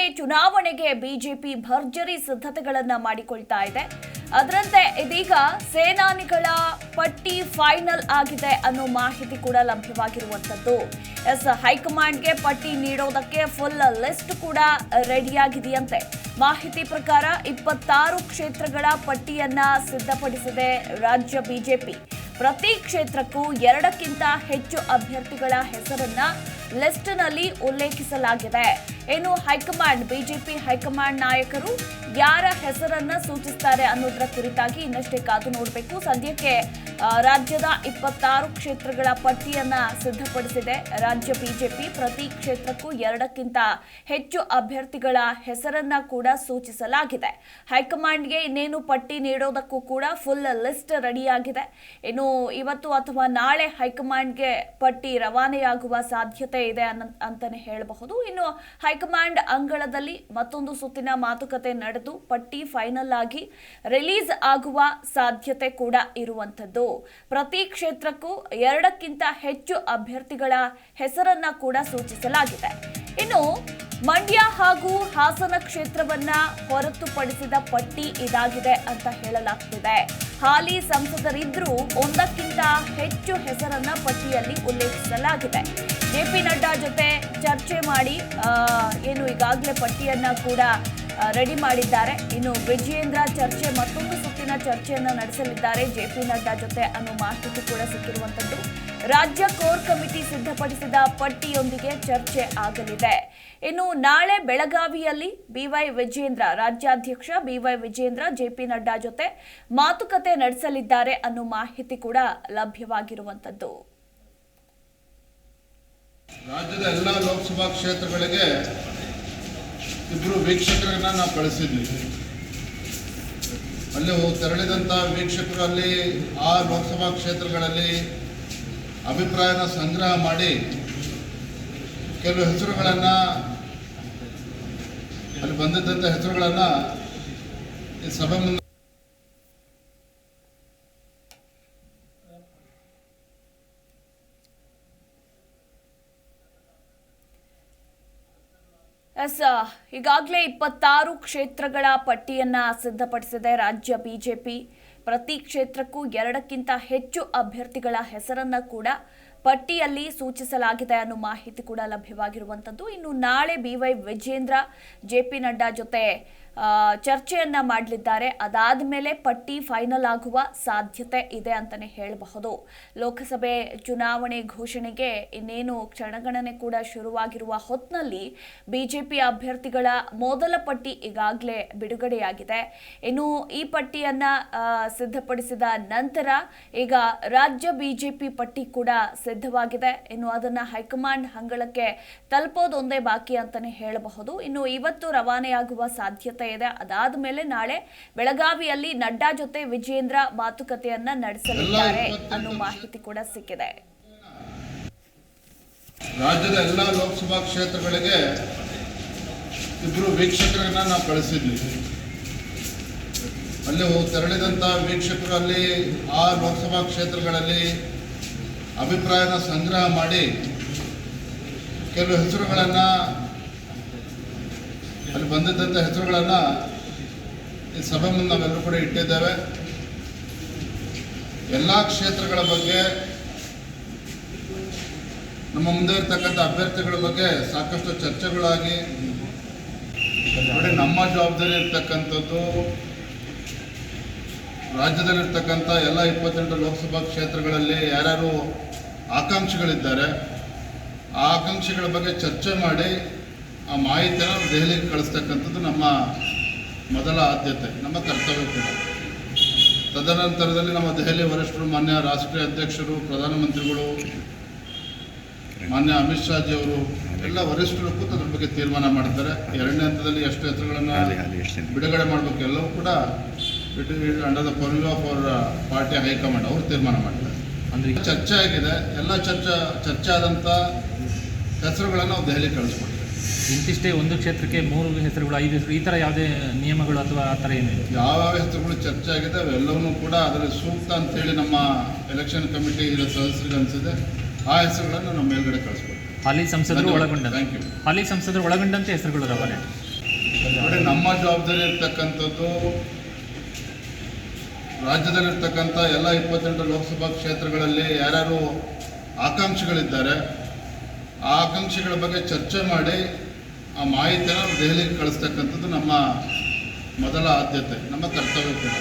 ಲೋಕಸಭೆ ಚುನಾವಣೆಗೆ ಬಿಜೆಪಿ ಭರ್ಜರಿ ಸಿದ್ಧತೆಗಳನ್ನ ಮಾಡಿಕೊಳ್ತಾ ಇದೆ. ಅದರಂತೆ ಇದೀಗ ಸೇನಾನಿಗಳ ಪಟ್ಟಿ ಫೈನಲ್ ಆಗಿದೆ ಅನ್ನೋ ಮಾಹಿತಿ ಕೂಡ ಲಭ್ಯವಾಗಿರುವಂಥದ್ದು. ಎಸ್, ಹೈಕಮಾಂಡ್ಗೆ ಪಟ್ಟಿ ನೀಡೋದಕ್ಕೆ ಫುಲ್ ಲಿಸ್ಟ್ ಕೂಡ ರೆಡಿಯಾಗಿದೆಯಂತೆ. ಮಾಹಿತಿ ಪ್ರಕಾರ ಇಪ್ಪತ್ತಾರು ಕ್ಷೇತ್ರಗಳ ಪಟ್ಟಿಯನ್ನ ಸಿದ್ಧಪಡಿಸಿದೆ ರಾಜ್ಯ ಬಿಜೆಪಿ. ಪ್ರತಿ ಕ್ಷೇತ್ರಕ್ಕೂ ಎರಡಕ್ಕಿಂತ ಹೆಚ್ಚು ಅಭ್ಯರ್ಥಿಗಳ ಹೆಸರನ್ನ ಲಿಸ್ಟ್ನಲ್ಲಿ ಉಲ್ಲೇಖಿಸಲಾಗಿದೆ. ಇನ್ನು ಹೈಕಮಾಂಡ್, ಬಿಜೆಪಿ ಹೈಕಮಾಂಡ್ ನಾಯಕರು ಯಾರ ಹೆಸರನ್ನ ಸೂಚಿಸ್ತಾರೆ ಅನ್ನೋದರ ಕುರಿತಾಗಿ ಇನ್ನಷ್ಟೇ ಕಾದು ನೋಡಬೇಕು. ಸದ್ಯಕ್ಕೆ ರಾಜ್ಯದ ಇಪ್ಪತ್ತಾರು ಕ್ಷೇತ್ರಗಳ ಪಟ್ಟಿಯನ್ನ ಸಿದ್ಧಪಡಿಸಿದೆ ರಾಜ್ಯ ಬಿಜೆಪಿ. ಪ್ರತಿ ಕ್ಷೇತ್ರಕ್ಕೂ ಎರಡಕ್ಕಿಂತ ಹೆಚ್ಚು ಅಭ್ಯರ್ಥಿಗಳ ಹೆಸರನ್ನ ಕೂಡ ಸೂಚಿಸಲಾಗಿದೆ. ಹೈಕಮಾಂಡ್ಗೆ ಇನ್ನೇನು ಪಟ್ಟಿ ನೀಡೋದಕ್ಕೂ ಕೂಡ ಫುಲ್ ಲಿಸ್ಟ್ ರೆಡಿಯಾಗಿದೆ. ಇನ್ನು ಇವತ್ತು ಅಥವಾ ನಾಳೆ ಹೈಕಮಾಂಡ್ಗೆ ಪಟ್ಟಿ ರವಾನೆಯಾಗುವ ಸಾಧ್ಯತೆ ಇದೆ ಅಂತಾನೆ ಹೇಳಬಹುದು. ಇನ್ನು ಹೈಕಮಾಂಡ್ ಅಂಗಳದಲ್ಲಿ ಮತ್ತೊಂದು ಸುತ್ತಿನ ಮಾತುಕತೆ ನಡೆದು ಪಟ್ಟಿ ಫೈನಲ್ ಆಗಿ ರಿಲೀಸ್ ಆಗುವ ಸಾಧ್ಯತೆ ಕೂಡ ಇರುವಂತದ್ದು ಪ್ರತಿ ಕ್ಷೇತ್ರಕ್ಕೂ ಎರಡಕ್ಕಿಂತ ಹೆಚ್ಚು ಅಭ್ಯರ್ಥಿಗಳ ಹೆಸರನ್ನ ಕೂಡ ಸೂಚಿಸಲಾಗಿದೆ. ಇನ್ನು ಮಂಡ್ಯ ಹಾಗೂ ಹಾಸನ ಕ್ಷೇತ್ರವನ್ನ ಹೊರತುಪಡಿಸಿದ ಪಟ್ಟಿ ಇದಾಗಿದೆ ಅಂತ ಹೇಳಲಾಗ್ತಿದೆ. ಹಾಲಿ ಸಂಸದರಿದ್ದರೂ ಒಂದಕ್ಕಿಂತ ಹೆಚ್ಚು ಹೆಸರನ್ನ ಪಟ್ಟಿಯಲ್ಲಿ ಉಲ್ಲೇಖಿಸಲಾಗಿದೆ. ಜೆ ಪಿ ನಡ್ಡಾ ಜೊತೆ ಚರ್ಚೆ ಮಾಡಿ ಏನು ಈಗಾಗಲೇ ಪಟ್ಟಿಯನ್ನ ಕೂಡ ರೆಡಿ ಮಾಡಿದ್ದಾರೆ. ಇನ್ನು ವಿಜಯೇಂದ್ರ ಚರ್ಚೆ, ಮತ್ತೊಂದು ಸುತ್ತಿನ ಚರ್ಚೆಯನ್ನು ನಡೆಸಲಿದ್ದಾರೆ. ಜೆ ಪಿ ನಡ್ಡಾ ಜೊತೆ ಅನ್ನೋ ಮಾಹಿತಿ ಕೂಡ ಸಿಕ್ಕಿರುವಂತದ್ದು. ರಾಜ್ಯ ಕೋರ್ ಕಮಿಟಿ ಸಿದ್ಧಪಡಿಸಿದ ಪಟ್ಟಿಯೊಂದಿಗೆ ಚರ್ಚೆ ಆಗಲಿದೆ. ಇನ್ನು ನಾಳೆ ಬೆಳಗಾವಿಯಲ್ಲಿ ಬಿವೈ ವಿಜೇಂದ್ರ ರಾಜ್ಯಾಧ್ಯಕ್ಷ ಬಿವೈ ವಿಜೇಂದ್ರ ಜೆಪಿ ನಡ್ಡಾ ಜೊತೆ ಮಾತುಕತೆ ನಡೆಸಲಿದ್ದಾರೆ ಅನ್ನೋ ಮಾಹಿತಿ ಕೂಡ ಲಭ್ಯವಾಗಿರುವಂತದ್ದು ರಾಜ್ಯದ ಎಲ್ಲ ಲೋಕಸಭಾ ಕ್ಷೇತ್ರಗಳಿಗೆ ಇಬ್ಬರು ವೀಕ್ಷಕರನ್ನ ನಾವು ಕಳಿಸಿದ್ವಿ. ಅಲ್ಲಿ ತೆರಳಿದಂಥ ವೀಕ್ಷಕರು ಅಲ್ಲಿ ಆ ಲೋಕಸಭಾ ಕ್ಷೇತ್ರಗಳಲ್ಲಿ ಅಭಿಪ್ರಾಯನ ಸಂಗ್ರಹ ಮಾಡಿ ಕೆಲವು ಹೆಸರುಗಳನ್ನು ಅಲ್ಲಿ ಬಂದಿದ್ದಂಥ ಹೆಸರುಗಳನ್ನು ಈ ಸಭೆ ಮುಂದೆ ಎಸ್ ಈಗಾಗಲೇ ಇಪ್ಪತ್ತಾರು ಕ್ಷೇತ್ರಗಳ ಪಟ್ಟಿಯನ್ನ ಸಿದ್ಧಪಡಿಸಿದೆ ರಾಜ್ಯ ಬಿಜೆಪಿ. ಪ್ರತಿ ಕ್ಷೇತ್ರಕ್ಕೂ ಎರಡಕ್ಕಿಂತ ಹೆಚ್ಚು ಅಭ್ಯರ್ಥಿಗಳ ಹೆಸರನ್ನ ಕೂಡ ಪಟ್ಟಿಯಲ್ಲಿ ಸೂಚಿಸಲಾಗಿದೆ ಅನ್ನೋ ಮಾಹಿತಿ ಕೂಡ ಲಭ್ಯವಾಗಿರುವಂಥದ್ದು ಇನ್ನು ನಾಳೆ ಬಿವೈ ವಿಜೇಂದ್ರ ಜೆಪಿ ನಡ್ಡಾ ಜೊತೆ ಚರ್ಚೆಯನ್ನ ಮಾಡಲಿದ್ದಾರೆ. ಅದಾದ ಮೇಲೆ ಪಟ್ಟಿ ಫೈನಲ್ ಆಗುವ ಸಾಧ್ಯತೆ ಇದೆ ಅಂತಾನೆ ಹೇಳಬಹುದು. ಲೋಕಸಭೆ ಚುನಾವಣೆ ಘೋಷಣೆಗೆ ಇನ್ನೇನು ಕ್ಷಣಗಣನೆ ಕೂಡ ಶುರುವಾಗಿರುವ ಹೊತ್ನಲ್ಲಿ ಬಿಜೆಪಿ ಅಭ್ಯರ್ಥಿಗಳ ಮೊದಲ ಪಟ್ಟಿ ಈಗಾಗಲೇ ಬಿಡುಗಡೆಯಾಗಿದೆ. ಇನ್ನು ಈ ಪಟ್ಟಿಯನ್ನ ಸಿದ್ಧಪಡಿಸಿದ ನಂತರ ಈಗ ರಾಜ್ಯ ಬಿಜೆಪಿ ಪಟ್ಟಿ ಕೂಡ ಸಿದ್ಧವಾಗಿದೆ. ಇನ್ನು ಅದನ್ನ ಹೈಕಮಾಂಡ್ ಹಂಗಳಕ್ಕೆ ತಲುಪೋದೊಂದೇ ಬಾಕಿ ಅಂತಾನೆ ಹೇಳಬಹುದು. ಇನ್ನು ಇವತ್ತು ರವಾನೆಯಾಗುವ ಸಾಧ್ಯತೆ ಇದೆ. ಅದಾದ ಮೇಲೆ ನಾಳೆ ಬೆಳಗಾವಿಯಲ್ಲಿ ನಡ್ಡಾ ಜೊತೆ ವಿಜೇಂದ್ರ ಮಾತುಕತೆಯನ್ನ ನಡೆಸಲಿದ್ದಾರೆ ಅನ್ನೋ ಮಾಹಿತಿ ಕೂಡ ಸಿಕ್ಕಿದೆ. ರಾಜ್ಯದ ಎಲ್ಲ ಲೋಕಸಭಾ ಕ್ಷೇತ್ರಗಳಿಗೆ ಇಬ್ಬರು ವೀಕ್ಷಕರನ್ನ ನಾವು ಕಳಿಸಿದ್ವಿ. ಅಲ್ಲಿ ಹೋಗಿ ತೆರಳಿದಂಥ ವೀಕ್ಷಕರು ಅಲ್ಲಿ ಆ ಲೋಕಸಭಾ ಕ್ಷೇತ್ರಗಳಲ್ಲಿ ಅಭಿಪ್ರಾಯನ ಸಂಗ್ರಹ ಮಾಡಿ ಕೆಲವು ಹೆಸರುಗಳನ್ನು ಅಲ್ಲಿ ಬಂದಿದ್ದಂಥ ಹೆಸರುಗಳನ್ನು ಈ ಸಭೆ ಮುಂದೆ ನಾವೆಲ್ಲರೂ ಕೂಡ ಇಟ್ಟಿದ್ದೇವೆ. ಎಲ್ಲ ಕ್ಷೇತ್ರಗಳ ಬಗ್ಗೆ ನಮ್ಮ ಮುಂದೆ ಇರ್ತಕ್ಕಂಥ ಅಭ್ಯರ್ಥಿಗಳ ಬಗ್ಗೆ ಸಾಕಷ್ಟು ಚರ್ಚೆಗಳಾಗಿ ನಮ್ಮ ಜವಾಬ್ದಾರಿ ಇರ್ತಕ್ಕಂಥದ್ದು ರಾಜ್ಯದಲ್ಲಿರ್ತಕ್ಕಂಥ ಎಲ್ಲ ಇಪ್ಪತ್ತೆಂಟು ಲೋಕಸಭಾ ಕ್ಷೇತ್ರಗಳಲ್ಲಿ ಯಾರ್ಯಾರು ಆಕಾಂಕ್ಷಿಗಳಿದ್ದಾರೆ, ಆ ಆಕಾಂಕ್ಷಿಗಳ ಬಗ್ಗೆ ಚರ್ಚೆ ಮಾಡಿ ಆ ಮಾಹಿತಿಯನ್ನು ದೆಹಲಿಗೆ ಕಳಿಸ್ತಕ್ಕಂಥದ್ದು ನಮ್ಮ ಮೊದಲ ಆದ್ಯತೆ ನಮ್ಮ ಕರ್ತವ್ಯ ಕೂಡ. ತದನಂತರದಲ್ಲಿ ನಮ್ಮ ದೆಹಲಿ ವರಿಷ್ಠರು ಮಾನ್ಯ ರಾಷ್ಟ್ರೀಯ ಅಧ್ಯಕ್ಷರು ಪ್ರಧಾನಮಂತ್ರಿಗಳು ಮಾನ್ಯ ಅಮಿತ್ ಶಾಜಿ ಅವರು ಎಲ್ಲ ವರಿಷ್ಠರು ಕೂಡ ಅದ್ರ ಬಗ್ಗೆ ತೀರ್ಮಾನ ಮಾಡ್ತಾರೆ. ಎರಡನೇ ಹಂತದಲ್ಲಿ ಎಷ್ಟು ಹೆಸರುಗಳನ್ನು ಬಿಡುಗಡೆ ಮಾಡಬೇಕು ಎಲ್ಲವೂ ಕೂಡ it under the purview of our party high command ಅವರು ತೀರ್ಮಾನ ಮಾಡ್ತಾರೆ. ಅಂದರೆ ಈಗ ಚರ್ಚೆ ಆಗಿದೆ. ಎಲ್ಲ ಚರ್ಚೆ ಚರ್ಚೆ ಆದಂಥ ಹೆಸರುಗಳನ್ನು ನಾವು ದೆಹಲಿ ಕಳಿಸ್ಕೊಡ್ತೇವೆ. ಇಂತಿಷ್ಟೇ ಒಂದು ಕ್ಷೇತ್ರಕ್ಕೆ ಮೂರು ಹೆಸರುಗಳು ಐದು ಹೆಸರು ಈ ಥರ ಯಾವುದೇ ನಿಯಮಗಳು ಅಥವಾ ಆ ಥರ ಯಾವ ಯಾವ್ಯಾವ ಹೆಸರುಗಳು ಚರ್ಚೆ ಆಗಿದೆ ಅವೆಲ್ಲವನ್ನೂ ಕೂಡ ಅದರ ಸೂಕ್ತ ಅಂತೇಳಿ ನಮ್ಮ ಎಲೆಕ್ಷನ್ ಕಮಿಟಿ ಸದಸ್ಯರಿಗೆ ಅನಿಸಿದೆ ಆ ಹೆಸರುಗಳನ್ನು ನಮ್ಮ ಮೇಲ್ಗಡೆ ಕಳಿಸ್ಬೋದು ಹಾಲಿ ಸಂಸದರು ಒಳಗೊಂಡ ಥ್ಯಾಂಕ್ ಯು ಹಾಲಿ ಸಂಸದರು ಒಳಗೊಂಡಂತೆ ಹೆಸರುಗಳು ರವಾನೆ. ನೋಡಿ ನಮ್ಮ ಜವಾಬ್ದಾರಿ ಇರ್ತಕ್ಕಂಥದ್ದು ರಾಜ್ಯದಲ್ಲಿರ್ತಕ್ಕಂಥ ಎಲ್ಲ ಇಪ್ಪತ್ತೆಂಟು ಲೋಕಸಭಾ ಕ್ಷೇತ್ರಗಳಲ್ಲಿ ಯಾರ್ಯಾರು ಆಕಾಂಕ್ಷಿಗಳಿದ್ದಾರೆ ಆ ಆಕಾಂಕ್ಷಿಗಳ ಬಗ್ಗೆ ಚರ್ಚೆ ಮಾಡಿ ಆ ಮಾಹಿತಿನ ದೆಹಲಿಗೆ ಕಳಿಸ್ತಕ್ಕಂಥದ್ದು ನಮ್ಮ ಮೊದಲ ಆದ್ಯತೆ ನಮ್ಮ ಕರ್ತವ್ಯ ಕೂಡ.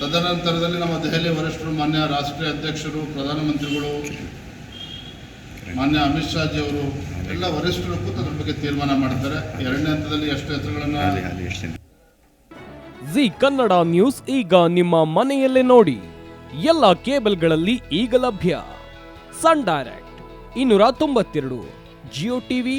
ತದನಂತರದಲ್ಲಿ ನಮ್ಮ ದೆಹಲಿ ವರಿಷ್ಠರು ಮಾನ್ಯ ರಾಷ್ಟ್ರೀಯ ಅಧ್ಯಕ್ಷರು ಪ್ರಧಾನಮಂತ್ರಿಗಳು ಮಾನ್ಯ ಅಮಿತ್ ಶಾಜಿ ಅವರು ಎಲ್ಲ ವರಿಷ್ಠರು ಕೂತು ಅದ್ರ ಬಗ್ಗೆ ತೀರ್ಮಾನ ಮಾಡ್ತಾರೆ ಎರಡನೇ ಹಂತದಲ್ಲಿ ಎಷ್ಟು ಹೆಸರುಗಳನ್ನು ಜಿ ಕನ್ನಡ ನ್ಯೂಸ್ ಈಗ ನಿಮ್ಮ ಮನೆಯಲ್ಲೇ ನೋಡಿ. ಎಲ್ಲ ಕೇಬಲ್ಗಳಲ್ಲಿ ಈಗ ಲಭ್ಯ. ಸನ್ ಡೈರೆಕ್ಟ್ ಇನ್ನೂರ ತೊಂಬತ್ತೆರಡು ಜಿಯೋ ಟಿವಿ